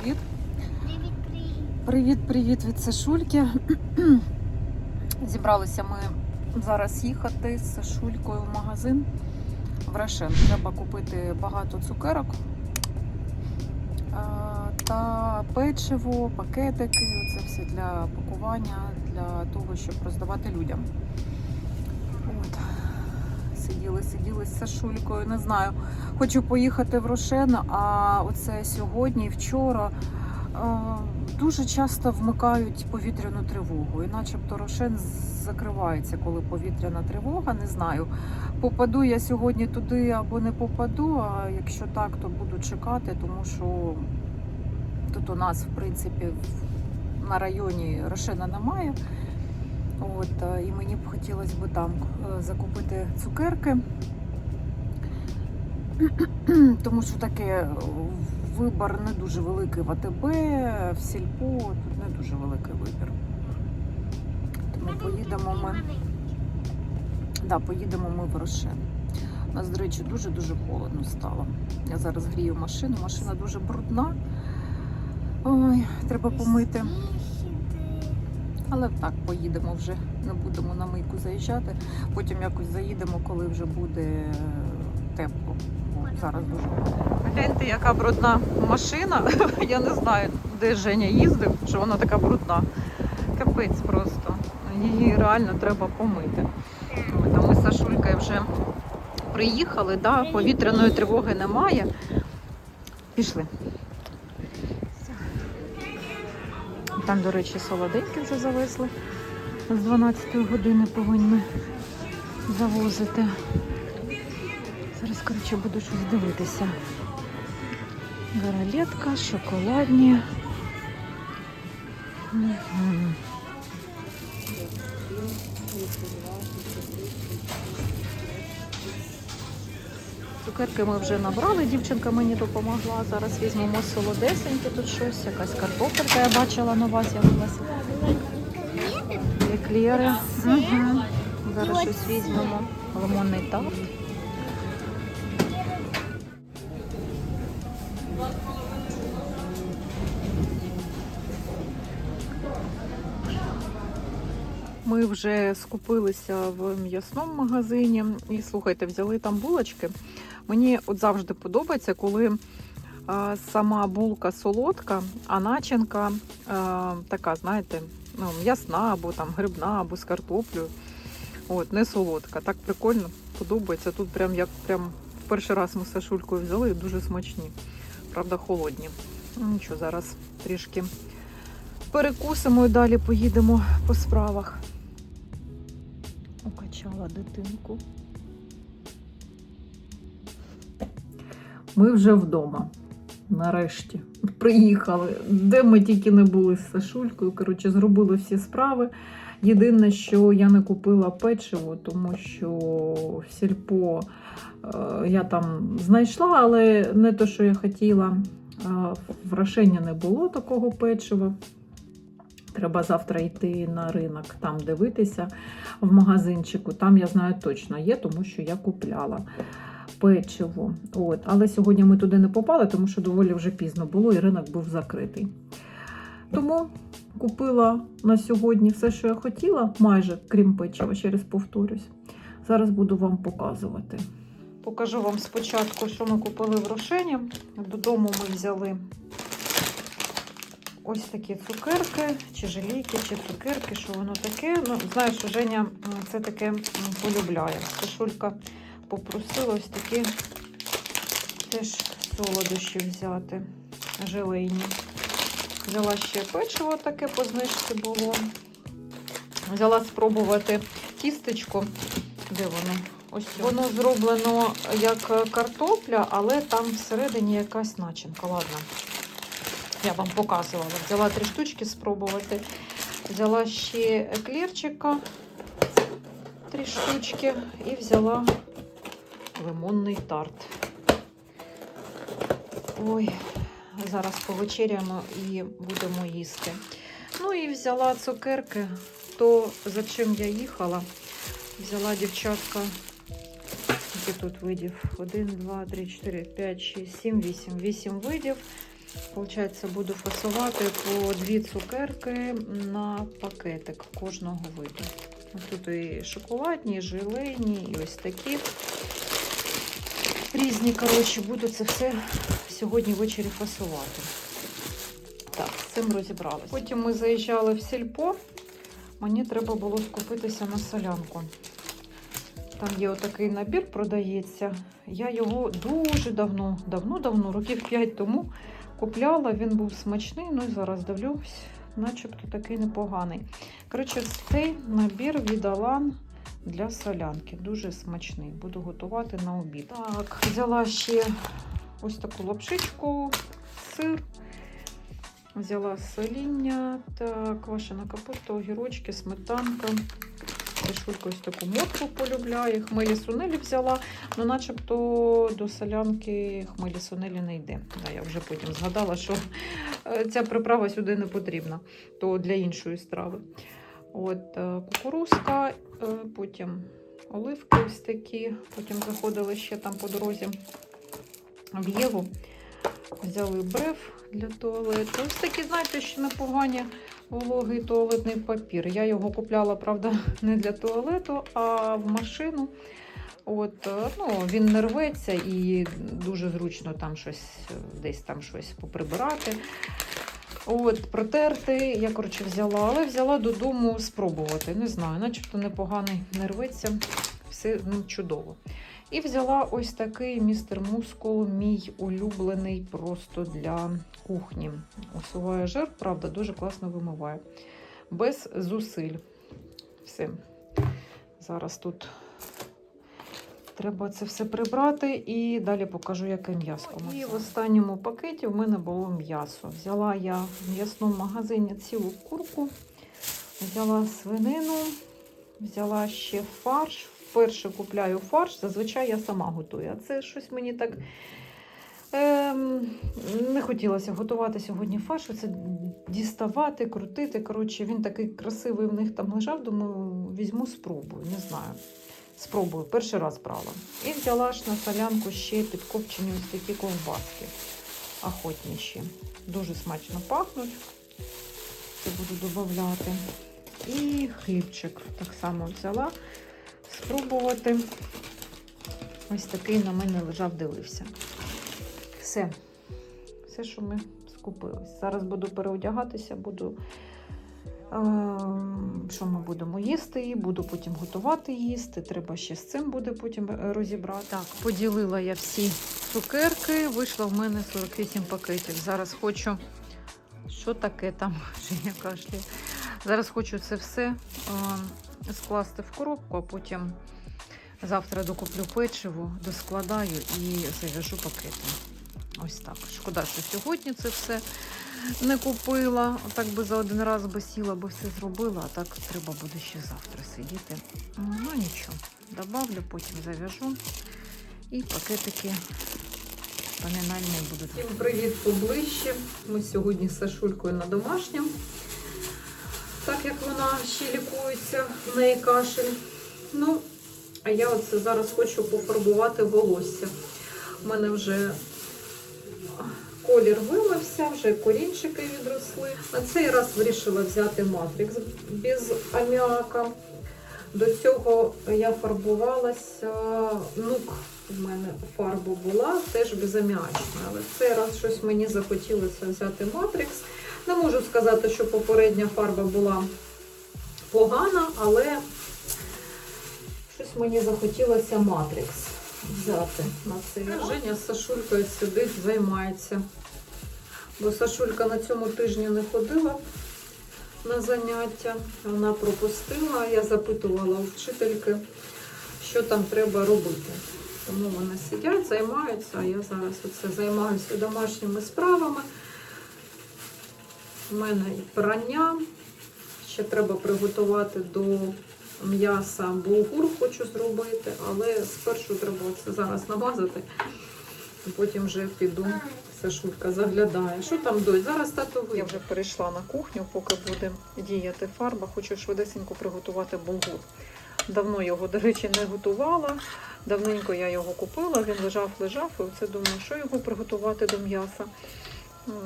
привіт. Привіт, привіт. Від Сашульки. Зібралися ми зараз їхати з Сашулькою в магазин в Рошен. Треба купити багато цукерок та печиво, пакетики. Це все для пакування, для того, щоб роздавати людям. От. Сиділи, сиділи з Сашулькою. Не знаю. Хочу поїхати в Рошен, а оце сьогодні і вчора. Е, Дуже часто вмикають повітряну тривогу, і начебто Рошен закривається, коли повітряна тривога. Не знаю, попаду я сьогодні туди або не попаду. А якщо так, то буду чекати, тому що тут у нас, в принципі, на районі Рошена немає. От, е, і мені б хотілося б там е, закупити цукерки. Тому що таке е, вибір не дуже великий в АТБ, в Сільпо, тут не дуже великий вибір. Тому поїдемо ми. Да, поїдемо ми в Рошен. У нас, до речі, дуже-дуже холодно стало. Я зараз грію машину, машина дуже брудна. Ой, треба помити. Але так, поїдемо вже, не будемо на мийку заїжджати. Потім якось заїдемо, коли вже буде е, тепло. Зараз дуже. Гляньте, яка брудна машина. Я не знаю, де Женя їздив, що вона така брудна. Капець просто. Її реально треба помити. От, ми з Сашулькою вже приїхали, да, повітряної тривоги немає. Пішли. Там, до речі, солоденькі вже завезли. З 12 години повинні завозити. Зараз, коротше, буду щось дивитися. Гаралетка, шоколадні. Цукерки ми вже набрали, дівчинка мені допомогла. Зараз візьмемо солодесеньке тут щось, якась картопелька я бачила нова з'явилася. Еклери. Угу. Зараз щось візьмемо. Лимонний тарт. Ми вже скупилися в м'ясному магазині і слухайте, взяли там булочки. Мені от завжди подобається, коли а, сама булка солодка, а начинка а, така, знаєте, ну, м'ясна або там грибна, або з картоплею. От, не солодка. Так прикольно, подобається. Тут прям як прям в перший раз ми з Сашулькою взяли, дуже смачні. Правда, холодні. Ну, Нічого, зараз трішки перекусимо і далі поїдемо по справах. Укачала дитинку. Ми вже вдома. Нарешті приїхали. Де ми тільки не були з Сашулькою. Коротше, зробили всі справи. Єдине, що я не купила печиво, тому що в сільпо я там знайшла, але не те, що я хотіла. Е, В Рошені не було такого печива. Треба завтра йти на ринок, там дивитися в магазинчику. Там я знаю точно є, тому що я купляла печиво. От. Але сьогодні ми туди не попали, тому що доволі вже пізно було і ринок був закритий. Тому купила на сьогодні все, що я хотіла, майже крім печива, ще раз повторюсь. Зараз буду вам показувати. Покажу вам спочатку, що ми купили в Рошені. Додому ми взяли ось такі цукерки, чи желейки, чи цукерки, що воно таке. Ну, знаю, що Женя це таке полюбляє. Сашулька попросила ось такі теж солодощі взяти, желейні. Взяла ще печиво таке по знижці було. Взяла спробувати тістечко. Де воно? Ось воно зроблено як картопля, але там всередині якась начинка. Ладно. Я вам показувала. Взяла три штучки спробувати. Взяла ще еклерчика три штучки і взяла лимонний тарт. Ой, зараз повечеряємо і будемо їсти. Ну і взяла цукерки, то за чим я їхала. Взяла дівчатка. Скільки тут видів? 1, 2, 3, 4, 5, 6, 7, 8. 8 видів. Получається, буду фасувати по дві цукерки на пакетик кожного виду. Тут і шоколадні, і желейні, і ось такі. Різні, коротше, буду це все сьогодні ввечері фасувати. Так, з цим розібралися. Потім ми заїжджали в сільпо. Мені треба було скупитися на солянку. Там є отакий набір, продається. Я його дуже давно, давно-давно, років 5 тому купляла. Він був смачний, ну і зараз дивлюсь, начебто такий непоганий. Коротше, цей набір від Алан для солянки. Дуже смачний. Буду готувати на обід. Так, взяла ще ось таку лапшичку, сир. Взяла соління, так, квашена капуста, огірочки, сметанка. Шулька ось таку моркву полюбляє. Хмелі сунелі взяла, ну начебто до солянки хмелі сунелі не йде. Я вже потім згадала, що е, ця приправа сюди не потрібна, то для іншої страви. От е, кукурузка, е, потім оливки ось такі, потім заходили ще там по дорозі в Єву. Взяли бреф для туалету. Ось такі, знаєте, ще непогані вологий туалетний папір. Я його купляла, правда, не для туалету, а в машину. От, ну, Він не рветься і дуже зручно там щось, десь там щось поприбирати. От, протерти, я коротше взяла, але взяла додому спробувати. Не знаю, начебто непоганий не рветься, все ну, чудово. І взяла ось такий містер Мускул, мій улюблений просто для кухні. Усуває жир, правда, дуже класно вимиває. Без зусиль. Все. Зараз тут треба це все прибрати і далі покажу, яке м'ясо. І в останньому пакеті в мене було м'ясо. Взяла я в м'ясному магазині цілу курку, взяла свинину, взяла ще фарш. Вперше купляю фарш, зазвичай я сама готую. А це щось мені так ем, не хотілося готувати сьогодні фарш. Це діставати, крутити. Коротше, він такий красивий в них там лежав. Думаю, візьму, спробую. Не знаю. Спробую, перший раз брала. І взяла ж на солянку ще підкопчені ось такі ковбаски охотніші. Дуже смачно пахнуть. Це буду додавати. І хлібчик так само взяла спробувати. Ось такий на мене лежав, дивився. Все. Все, що ми скупились. Зараз буду переодягатися, буду. Ем, Що ми будемо їсти, буду потім готувати їсти. Треба ще з цим буде потім е, розібрати. Так, поділила я всі цукерки, вийшло в мене 48 пакетів. Зараз хочу. Що таке там? Женя кашляє. Зараз хочу це все ем, скласти в коробку, а потім завтра докуплю печиво, доскладаю і зав'яжу пакети. Ось так. Шкода, що сьогодні це все не купила. Так би за один раз би сіла, би все зробила, а так треба буде ще завтра сидіти. Ну нічого, добавлю, потім зав'яжу. І пакетики поминальні будуть. Всім привіт поближче. Ми сьогодні з Сашулькою на домашньому. Так як вона ще лікується, в неї кашель. Ну, а я оце зараз хочу пофарбувати волосся. У мене вже колір вимився, вже корінчики відросли. На цей раз вирішила взяти матрикс без аміака. До цього я фарбувалася, нук у мене фарба була, теж безаміачна. Але цей раз щось мені захотілося взяти матрикс. Не можу сказати, що попередня фарба була погана, але щось мені захотілося матрикс взяти на цей. Женя з Сашулькою сидить, займається. Бо Сашулька на цьому тижні не ходила на заняття, вона пропустила. Я запитувала у вчительки, що там треба робити. Тому вони сидять, займаються, а я зараз оце займаюся домашніми справами. У мене і прання. Ще треба приготувати до м'яса булгур хочу зробити, але спершу треба це зараз намазати, потім вже піду. Сашулька заглядає. Що там дось? Зараз вийде. Я вже перейшла на кухню, поки буде діяти фарба. Хочу швидесенько приготувати булгур. Давно його, до речі, не готувала. Давненько я його купила, він лежав, лежав, і оце думаю, що його приготувати до м'яса.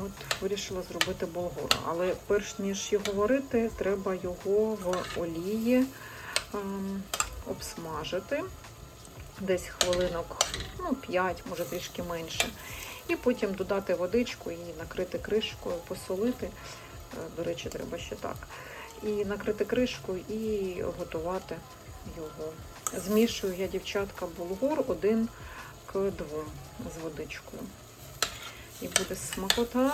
От, вирішила зробити болгур. Але перш ніж його варити, треба його в олії ем, обсмажити. Десь хвилинок, ну, 5, може трішки менше. І потім додати водичку і накрити кришкою, посолити. Е, До речі, треба ще так. І накрити кришкою і готувати його. Змішую я, дівчатка, булгур один к двом з водичкою. І буде смакота.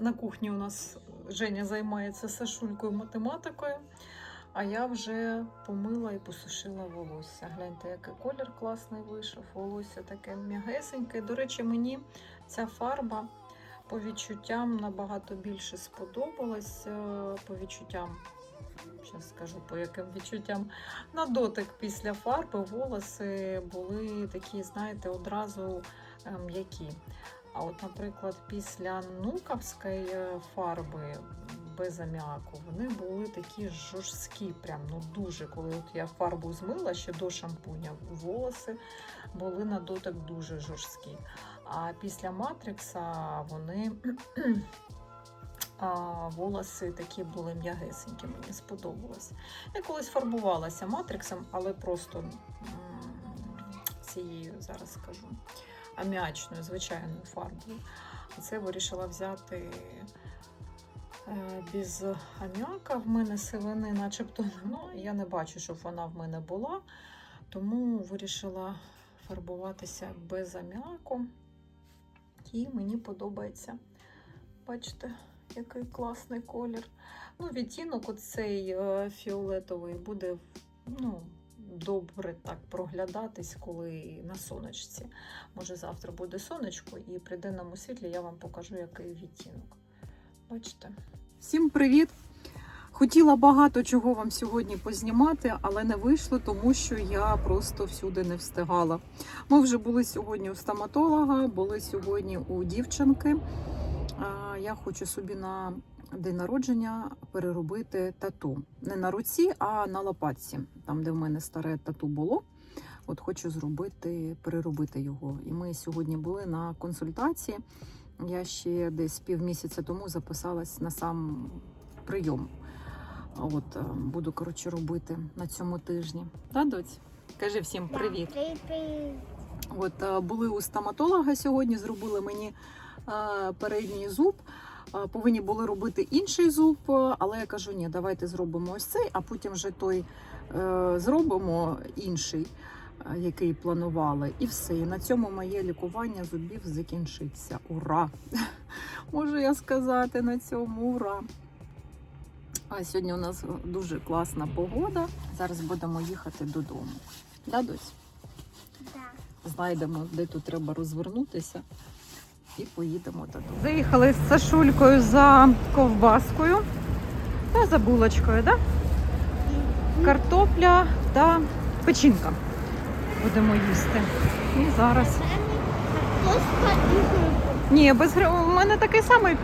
На кухні у нас Женя займається Сашулькою математикою, а я вже помила і посушила волосся. Гляньте, який колір класний вийшов. Волосся таке м'ягесеньке. До речі, мені ця фарба по відчуттям набагато більше сподобалась. Е, По відчуттям, зараз скажу, по яким відчуттям. На дотик після фарби волоси були такі, знаєте, одразу е, м'які. А от, наприклад, після нуковської е, фарби без аміаку вони були такі жорсткі, прям ну дуже. Коли от я фарбу змила ще до шампуня, волоси були на дотик дуже жорсткі. А після матрикса вони а, волоси такі були м'ягесенькі, мені сподобалось. Я колись фарбувалася матриксом, але просто цією зараз скажу аміачною, звичайною фарбою. А Це вирішила взяти е, без аміака. В мене сивини начебто немає. Я не бачу, щоб вона в мене була, тому вирішила фарбуватися без аміаку. І мені подобається. Бачите, який класний колір. Ну, відтінок оцей е, фіолетовий буде ну, добре так проглядатись, коли на сонечці. Може, завтра буде сонечко, і при денному світлі я вам покажу, який відтінок. Бачите? Всім привіт! Хотіла багато чого вам сьогодні познімати, але не вийшло, тому що я просто всюди не встигала. Ми вже були сьогодні у стоматолога, були сьогодні у дівчинки. Я хочу собі на день народження переробити тату. Не на руці, а на лопатці, там, де в мене старе тату було. От хочу зробити, переробити його. І ми сьогодні були на консультації. Я ще десь півмісяця тому записалась на сам прийом. От е, буду коротше робити на цьому тижні. Да, доць? Кажи всім привіт. Привіт, привіт. От е, були у стоматолога сьогодні, зробили мені е, передній зуб. Повинні були робити інший зуб, е, але я кажу, ні, давайте зробимо ось цей, а потім вже той е, зробимо інший, е, який планували. І все. І на цьому моє лікування зубів закінчиться. Ура! Можу я сказати на цьому ура! А сьогодні у нас дуже класна погода. Зараз будемо їхати додому. Да, Доць? Да. знайдемо, де тут треба розвернутися, і поїдемо додому. Заїхали з Сашулькою за ковбаскою та за булочкою, да? картопля та печінка. Будемо їсти. І зараз. Картошка і гриб. Ні, без гри... у мене такий самий.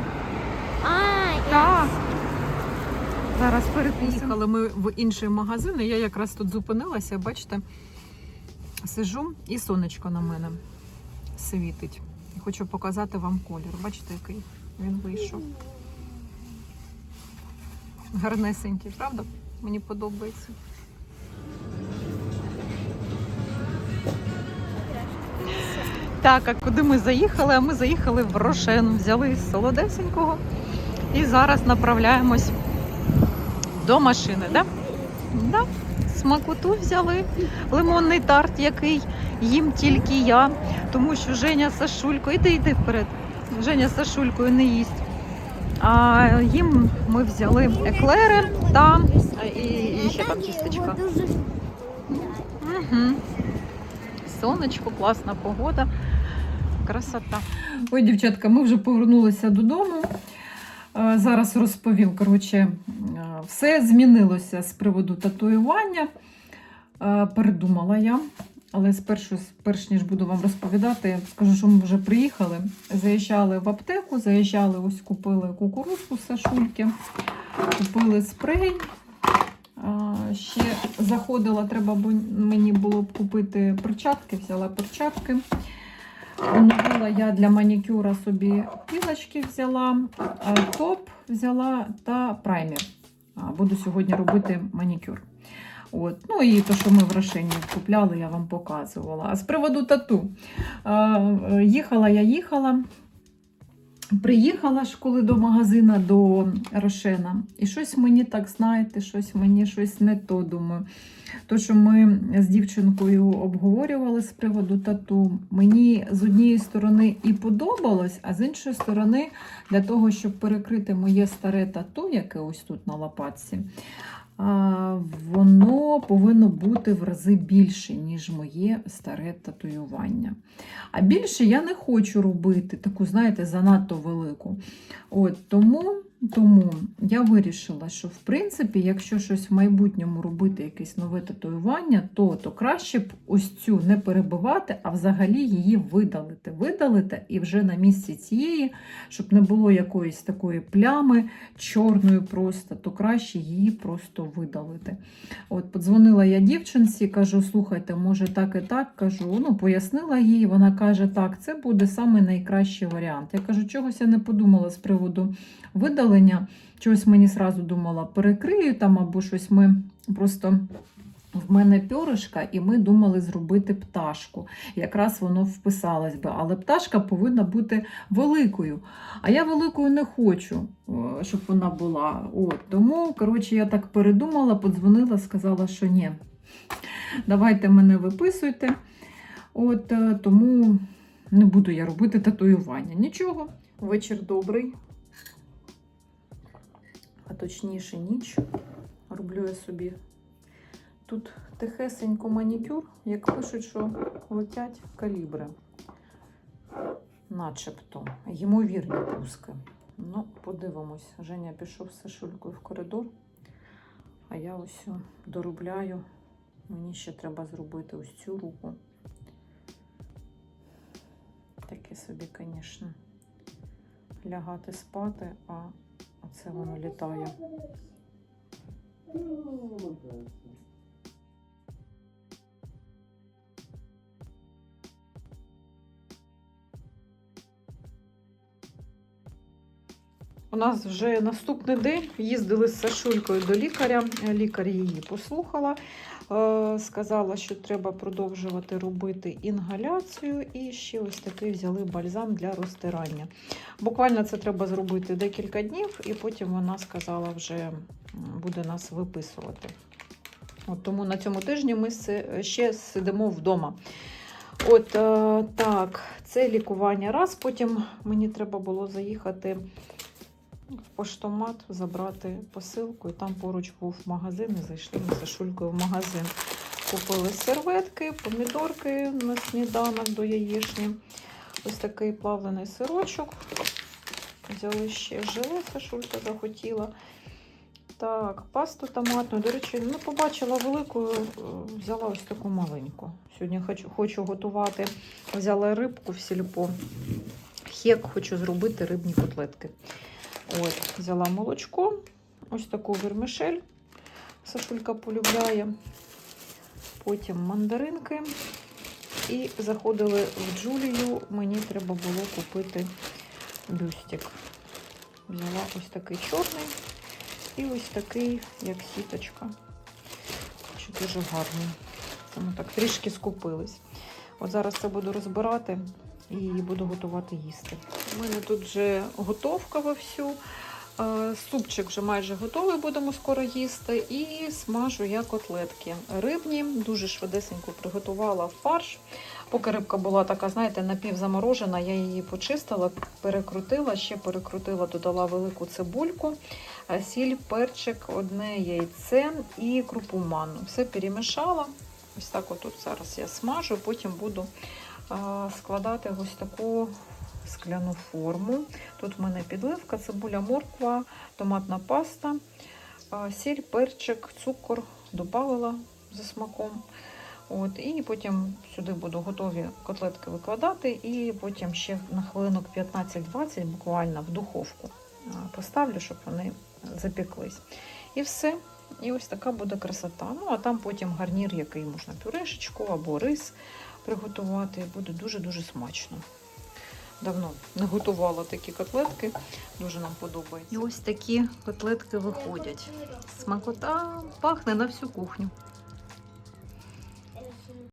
А, Так. Зараз перепіїхали ми в інший магазин, і я якраз тут зупинилася, бачите, сижу і сонечко на мене світить. Хочу показати вам колір. Бачите, який він вийшов. Гарнесенький, правда? Мені подобається. Так, а куди ми заїхали? А ми заїхали в Рошен, взяли солодесенького і зараз направляємось до машини, да? Да. Смакоту взяли, лимонний тарт, який їм тільки я, тому що Женя з Сашулькою, іди, йди вперед. Женя Сашулькою не їсть. А їм ми взяли еклери та і, і ще там тістечка. Угу. Сонечко, класна погода. Красота. Ой, дівчатка, ми вже повернулися додому. Е, Зараз розповім. Коротше, е, все змінилося з приводу татуювання. Е, Передумала я. Але спершу, перш ніж буду вам розповідати, скажу, що ми вже приїхали. Заїжджали в аптеку, заїжджали, ось купили кукурузку сашульки, купили спрей. Ще заходила, треба мені було б купити перчатки, взяла перчатки. Оновила я для манікюра собі пілочки взяла, е, топ взяла та праймер. Буду сьогодні робити манікюр. От. Ну і те, що ми в Рошені купляли, я вам показувала. А з приводу тату. Е, Їхала я їхала. Приїхала ж коли до магазина до Рошена, і щось мені так, знаєте, щось мені щось не то думаю. То, що ми з дівчинкою обговорювали з приводу тату, мені з однієї сторони і подобалось, а з іншої сторони, для того, щоб перекрити моє старе тату, яке ось тут на лопатці, воно повинно бути в рази більше, ніж моє старе татуювання. А більше я не хочу робити таку, знаєте, занадто велику. От тому, тому я вирішила, що в принципі, якщо щось в майбутньому робити, якесь нове татуювання, то, то краще б ось цю не перебивати, а взагалі її видалити. Видалити і вже на місці цієї, щоб не було якоїсь такої плями чорної просто, то краще її просто видалити. От, подзвонила я дівчинці, кажу: слухайте, може так і так кажу. Ну, пояснила їй. Вона каже, так, це буде саме найкращий варіант. Я кажу, чогось я не подумала з приводу видалення. Чогось мені сразу думала, перекрию там або щось ми просто. В мене пьоришка, і ми думали зробити пташку. Якраз воно вписалось би, але пташка повинна бути великою. А я великою не хочу, е, щоб вона була. От, тому, коротше, я так передумала, подзвонила, сказала, що ні. Давайте мене виписуйте. От, е, тому не буду я робити татуювання. Нічого. Вечір добрий. Точніше, ніч. Роблю я собі тут тихесенько манікюр, як пишуть, що летять калібри. Начебто, ймовірні пуски. Ну, подивимось. Женя пішов з Сашулькою в коридор, а я ось доробляю. Мені ще треба зробити ось цю руку. Таке собі, звісно, лягати спати, а оце воно літає. У нас вже наступний день. Їздили з Сашулькою до лікаря. Лікар її послухала. Е, Сказала, що треба продовжувати робити інгаляцію. І ще ось такий взяли бальзам для розтирання. Буквально це треба зробити декілька днів, і потім вона сказала, вже буде нас виписувати. От тому на цьому тижні ми ще сидимо вдома. От е, так, це лікування раз. Потім мені треба було заїхати в поштомат, забрати посилку, і там поруч був магазин. І зайшли ми з Сашулькою в магазин. Купили серветки, помідорки на сніданок до яєчні. Ось такий плавлений сирочок. Взяли ще желе, Сашулька захотіла. Так, пасту томатну. До речі, не побачила велику, е, взяла ось таку маленьку. Сьогодні хочу, хочу готувати. Взяла рибку в сільпо. Хек хочу зробити рибні котлетки. От, взяла молочко, ось таку вермишель. Сашулька полюбляє. Потім мандаринки. І заходили в Джулію. Мені треба було купити бюстик. Взяла ось такий чорний і ось такий, як сіточка. Що дуже гарний. Ми так трішки скупились. От зараз це буду розбирати і буду готувати їсти. У мене тут вже готовка вовсю. Е, Супчик вже майже готовий, будемо скоро їсти. І смажу я котлетки. Рибні, дуже швидесенько приготувала фарш. Поки рибка була така, знаєте, напівзаморожена, я її почистила, перекрутила, ще перекрутила, додала велику цибульку, е, сіль, перчик, одне яйце і крупу манну. Все перемішала. Ось так отут зараз я смажу, потім буду е, складати ось таку скляну форму. Тут в мене підливка, цибуля, морква, томатна паста, сіль, перчик, цукор додавала за смаком. От, і потім сюди буду готові котлетки викладати, і потім ще на хвилинок 15-20 буквально в духовку поставлю, щоб вони запеклись. І все. І ось така буде красота. Ну, а там потім гарнір, який можна пюрешечку або рис приготувати, буде дуже-дуже смачно. Давно не готувала такі котлетки, дуже нам подобається. І ось такі котлетки виходять. Смакота пахне на всю кухню.